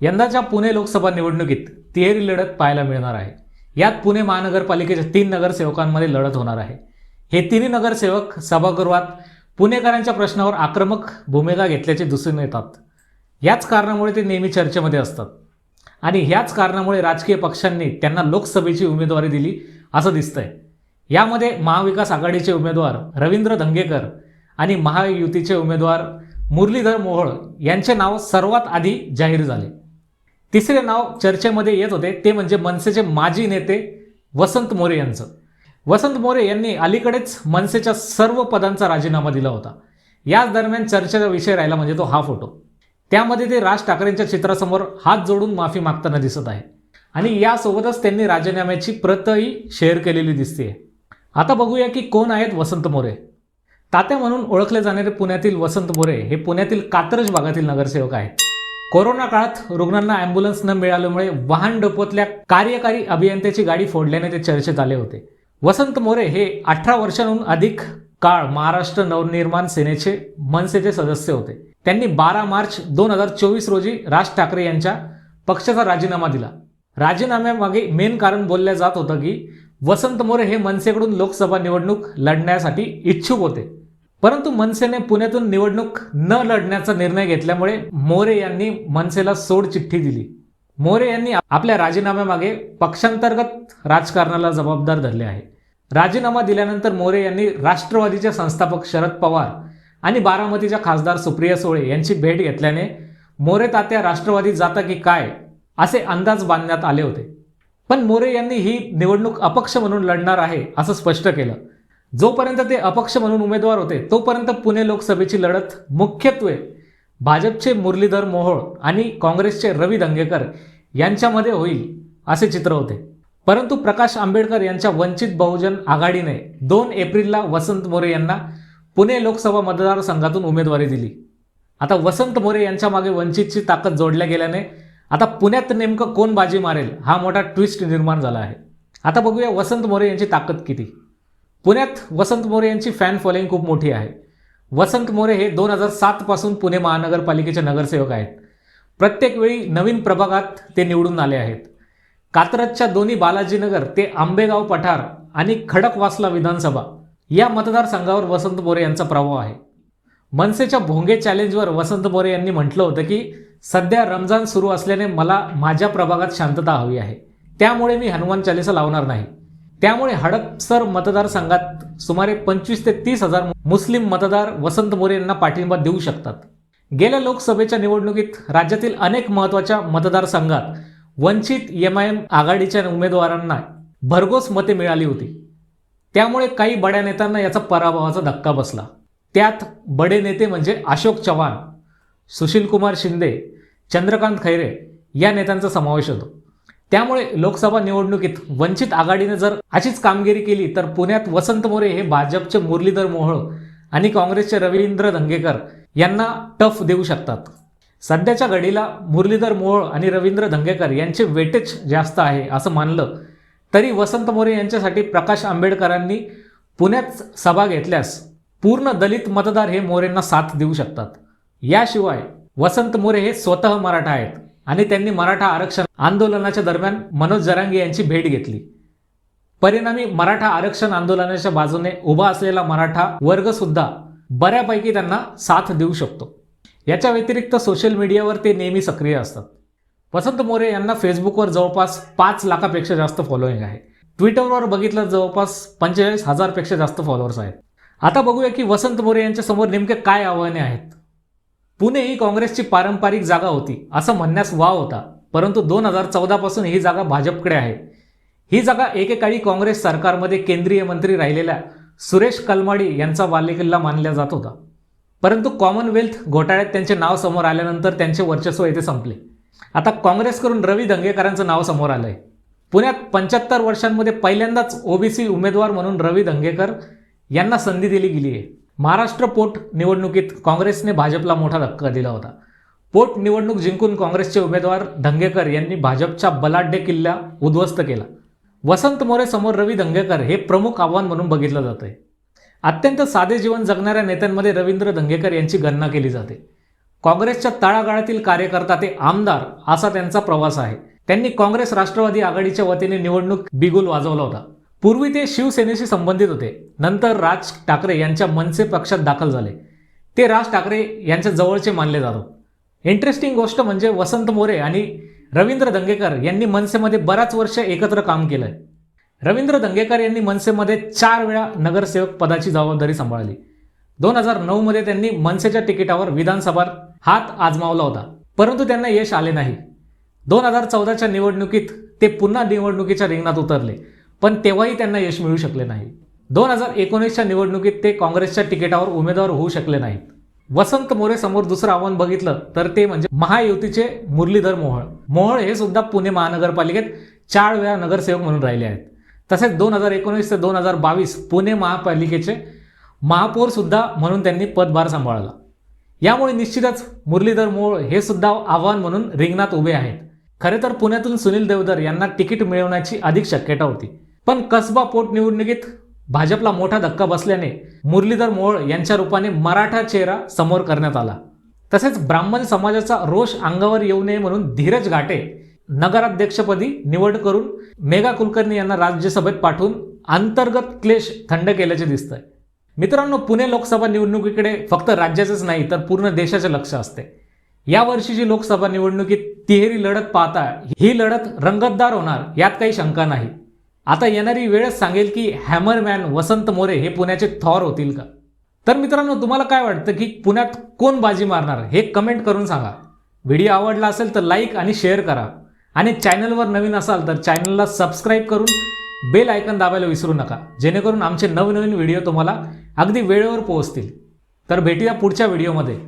यंदाच्या पुणे लोकसभा निवडणुकीत तिहेरी लढत पाहायला मिळणार आहे. यात पुणे महानगरपालिकेच्या तीन नगरसेवकांमध्ये लढत होणार आहे. हे तिन्ही नगरसेवक सभागृहात पुणेकरांच्या प्रश्नावर आक्रमक भूमिका घेतल्याचे दिसून येतात. याच कारणामुळे ते नेहमी चर्चेमध्ये असतात. आणि ह्याच कारणामुळे राजकीय पक्षांनी त्यांना लोकसभेची उमेदवारी दिली असं दिसतंय. यामध्ये महाविकास आघाडीचे उमेदवार रवींद्र धंगेकर आणि महायुतीचे उमेदवार मुरलीधर मोहोळ यांचे नाव सर्वात आधी जाहीर झाले. तिसरे नाव चर्चेमध्ये येत होते. ते म्हणजे मनसेचे माजी नेते वसंत मोरे यांचं. वसंत मोरे यांनी अलीकडेच मनसेच्या सर्व पदांचा राजीनामा दिला होता. याच दरम्यान चर्चेचा विषय राहिला म्हणजे तो हा फोटो. त्यामध्ये ते राज ठाकरेंच्या चित्रासमोर हात जोडून माफी मागताना दिसत आहे. आणि यासोबतच त्यांनी राजीनाम्याची प्रतही शेअर केलेली दिसते आता बघूया की कोण आहेत वसंत मोरे. तात्या म्हणून ओळखले जाणारे पुण्यातील वसंत मोरे हे पुण्यातील कात्रज भागातील नगरसेवक आहेत. कोरोना काळात रुग्णांना अँब्युलन्स न मिळाल्यामुळे वाहन डोपतल्या कार्यकारी अभियंत्याची गाडी फोडल्याने ते चर्चेत आले होते. वसंत मोरे हे अठरा वर्षांहून अधिक काळ महाराष्ट्र नवनिर्माण सेनेचे मनसेचे सदस्य होते. त्यांनी बारा मार्च दोन हजार चोवीस रोजी राज ठाकरे यांच्या पक्षाचा राजीनामा दिला. राजीनाम्यामागे मेन कारण बोललं जात होतं की वसंत मोरे हे मनसेकडून लोकसभा निवडणूक लढण्यासाठी इच्छुक होते. परंतु मनसेने पुण्यातून निवडणूक न लढण्याचा निर्णय घेतल्यामुळे मोरे यांनी मनसेला सोड चिठ्ठी दिली. मोरे यांनी आपल्या राजीनाम्यामागे पक्षांतर्गत राजकारणाला जबाबदार धरले आहे. राजीनामा दिल्यानंतर मोरे यांनी राष्ट्रवादीचे संस्थापक शरद पवार आणि बारामतीच्या खासदार सुप्रिया सुळे यांची भेट घेतल्याने मोरे तात्या राष्ट्रवादी जाता की काय असे अंदाज बांधण्यात आले होते. पण मोरे यांनी ही निवडणूक अपक्ष म्हणून लढणार आहे असं स्पष्ट केलं. जोपर्यंत ते अपक्ष म्हणून उमेदवार होते तोपर्यंत पुणे लोकसभेची लढत मुख्यत्वे भाजपचे मुरलीधर मोहोळ आणि काँग्रेसचे रवी दंगेकर यांच्यामध्ये होईल असे चित्र होते. परंतु प्रकाश आंबेडकर यांच्या वंचित बहुजन आघाडीने दोन एप्रिलला वसंत मोरे यांना पुणे लोकसभा मतदारसंघातून उमेदवारी दिली. आता वसंत मोरे यांच्या मागे वंचितची ताकद जोडल्या गेल्याने आता पुण्यात नेमकं कोण बाजी मारेल हा मोठा ट्विस्ट निर्माण झाला आहे. आता बघूया वसंत मोरे यांची ताकद किती. पुण्यात वसंत मोरे यांची फॅन फॉलोईंग खूप मोठी आहे. वसंत मोरे हे दोन हजार सातपासून पुणे महानगरपालिकेचे नगरसेवक आहेत. प्रत्येक वेळी नवीन प्रभागात ते निवडून आले आहेत. कात्रजच्या दोन्ही बालाजीनगर ते आंबेगाव पठार आणि खडकवासला विधानसभा या मतदारसंघावर वसंत मोरे यांचा प्रभाव आहे. मनसेच्या भोंगे चॅलेंजवर वसंत मोरे यांनी म्हटलं होतं की सध्या रमजान सुरू असल्याने मला माझ्या प्रभागात शांतता हवी आहे. त्यामुळे मी हनुमान चालिसा लावणार नाही. त्यामुळे हडपसर मतदारसंघात सुमारे पंचवीस ते तीस हजार मुस्लिम मतदार वसंत मोरे यांना पाठिंबा देऊ शकतात. गेल्या लोकसभेच्या निवडणुकीत राज्यातील अनेक महत्त्वाच्या मतदारसंघात वंचित एम आय एम आघाडीच्या उमेदवारांना भरघोस मते मिळाली होती. त्यामुळे काही बड्या नेत्यांना याचा पराभवाचा धक्का बसला. त्यात बडे नेते म्हणजे अशोक चव्हाण सुशीलकुमार शिंदे चंद्रकांत खैरे या नेत्यांचा समावेश होतो. त्यामुळे लोकसभा निवडणुकीत वंचित आघाडीने जर अशीच कामगिरी केली तर पुण्यात वसंत मोरे हे भाजपचे मुरलीधर मोहोळ आणि काँग्रेसचे रवींद्र धंगेकर यांना टफ देऊ शकतात. सध्याच्या घडीला मुरलीधर मोहोळ आणि रवींद्र धंगेकर यांचे वेटेज जास्त आहे असं मानलं तरी वसंत मोरे यांच्यासाठी प्रकाश आंबेडकरांनी पुण्यात सभा घेतल्यास पूर्ण दलित मतदार हे मोरेंना साथ देऊ शकतात. याशिवाय वसंत मोरे हे स्वतः मराठा आहेत. आणि त्यांनी मराठा आरक्षण आंदोलनाच्या दरम्यान मनोज जरांगे यांची भेट घेतली. परिणामी मराठा आरक्षण आंदोलनाच्या बाजूने उभा असलेला मराठा वर्ग सुद्धा बऱ्यापैकी त्यांना साथ देऊ शकतो. याच्या व्यतिरिक्त सोशल मीडियावर ते नेहमी सक्रिय असतात. वसंत मोरे यांना फेसबुकवर जवळपास पाच लाखापेक्षा जास्त फॉलोईंग आहे. ट्विटरवर बघितलं जवळपास पंचेचाळीस हजारपेक्षा जास्त फॉलोअर्स आहेत. आता बघूया की वसंत मोरे यांच्यासमोर नेमके काय आव्हाने आहेत. पुणे ही काँग्रेसची पारंपरिक जागा होती असं म्हणण्यास वाव होता. परंतु दोन हजार चौदापासून ही जागा भाजपकडे आहे. ही जागा एकेकाळी काँग्रेस सरकारमध्ये केंद्रीय मंत्री राहिलेल्या सुरेश कलमाडी यांचा बालेकिल्ला मानला जात होता. परंतु कॉमनवेल्थ घोटाळ्यात त्यांचे नाव समोर आल्यानंतर त्यांचे वर्चस्व येथे संपले. आता काँग्रेसकडून रवी दंगेकरांचं नाव समोर आलंय. पुण्यात पंच्याहत्तर वर्षांमध्ये पहिल्यांदाच ओबीसी उमेदवार म्हणून रवी दंगेकर यांना संधी दिली गेली आहे महाराष्ट्र पोट निवडणुकीत काँग्रेसने भाजपला मोठा धक्का दिला होता. पोट निवडणूक जिंकून काँग्रेसचे उमेदवार धंगेकर यांनी भाजपच्या बलाढ्य किल्ला उद्ध्वस्त केला. वसंत मोरे समोर रवी धंगेकर हे प्रमुख आव्हान म्हणून बघितलं जातंय. अत्यंत साधे जीवन जगणाऱ्या नेत्यांमध्ये रवींद्र धंगेकर यांची गणना केली जाते. काँग्रेसच्या तळागाळातील कार्यकर्ता ते आमदार असा त्यांचा प्रवास आहे. त्यांनी काँग्रेस राष्ट्रवादी आघाडीच्या वतीने निवडणूक बिगुल वाजवला होता. पूर्वी ते शिवसेनेशी संबंधित होते. नंतर राज ठाकरे यांच्या मनसे पक्षात दाखल झाले. ते राज ठाकरे यांच्या जवळचे मानले जातात. इंटरेस्टिंग गोष्ट म्हणजे वसंत मोरे आणि रवींद्र दंगेकर यांनी मनसेमध्ये बराच वर्ष एकत्र काम केलंय. रवींद्र दंगेकर यांनी मनसेमध्ये चार वेळा नगरसेवक पदाची जबाबदारी सांभाळली. दोन हजार नऊमध्ये त्यांनी मनसेच्या तिकिटावर विधानसभा हात आजमावला होता. परंतु त्यांना यश आले नाही. दोन हजार चौदाच्या निवडणुकीत ते पुन्हा निवडणुकीच्या रिंगणात उतरले. पण तेव्हाही त्यांना यश मिळू शकले नाही. दोन हजार एकोणीसच्या निवडणुकीत ते काँग्रेसच्या तिकिटावर उमेदवार होऊ शकले नाहीत. वसंत मोरे समोर दुसरं आव्हान बघितलं तर ते म्हणजे महायुतीचे मुरलीधर मोहोळ. मोहोळ हे सुद्धा पुणे महानगरपालिकेत चार वेळा नगरसेवक म्हणून राहिले आहेत. तसेच दोन हजार एकोणीस ते दोन हजार बावीस पुणे महापालिकेचे महापौर सुद्धा म्हणून त्यांनी पदभार सांभाळला. यामुळे निश्चितच मुरलीधर मोहोळ हे सुद्धा आव्हान म्हणून रिंगणात उभे आहेत. खरे तर पुण्यातून सुनील देवधर यांना तिकीट मिळवण्याची अधिक शक्यता होती. पण कसबा पोटनिवडणुकीत भाजपला मोठा धक्का बसल्याने मुरलीधर मोहोळ यांच्या रूपाने मराठा चेहरा समोर करण्यात आला. तसेच ब्राह्मण समाजाचा रोष अंगावर येऊ नये म्हणून धीरज घाटे नगराध्यक्षपदी निवड करून मेघा कुलकर्णी यांना राज्यसभेत पाठवून अंतर्गत क्लेश थंड केल्याचे दिसतंय. मित्रांनो पुणे लोकसभा निवडणुकीकडे फक्त राज्याचंच नाही तर पूर्ण देशाचे लक्ष असते. या वर्षीची लोकसभा निवडणुकीत तिहेरी लढत पाहता ही लढत रंगतदार होणार यात काही शंका नाही. आता येणारी वेळ सांगेल की हॅमरमॅन वसंत मोरे हे पुण्याचे थॉर होतील का? तर मित्रांनो तुम्हाला काय वाटतं की पुण्यात कोण बाजी मारणार? हे कमेंट करून सांगा. व्हिडिओ आवडला असेल तर लाईक आणि शेअर करा. आणि चॅनलवर नवीन असाल तर चॅनलला सबस्क्राईब करून बेल आयकन दाबायला विसरू नका. जेणेकरून आमचे नवनवीन व्हिडिओ तुम्हाला अगदी वेळेवर पोहोचतील. तर भेटूया पुढच्या व्हिडिओमध्ये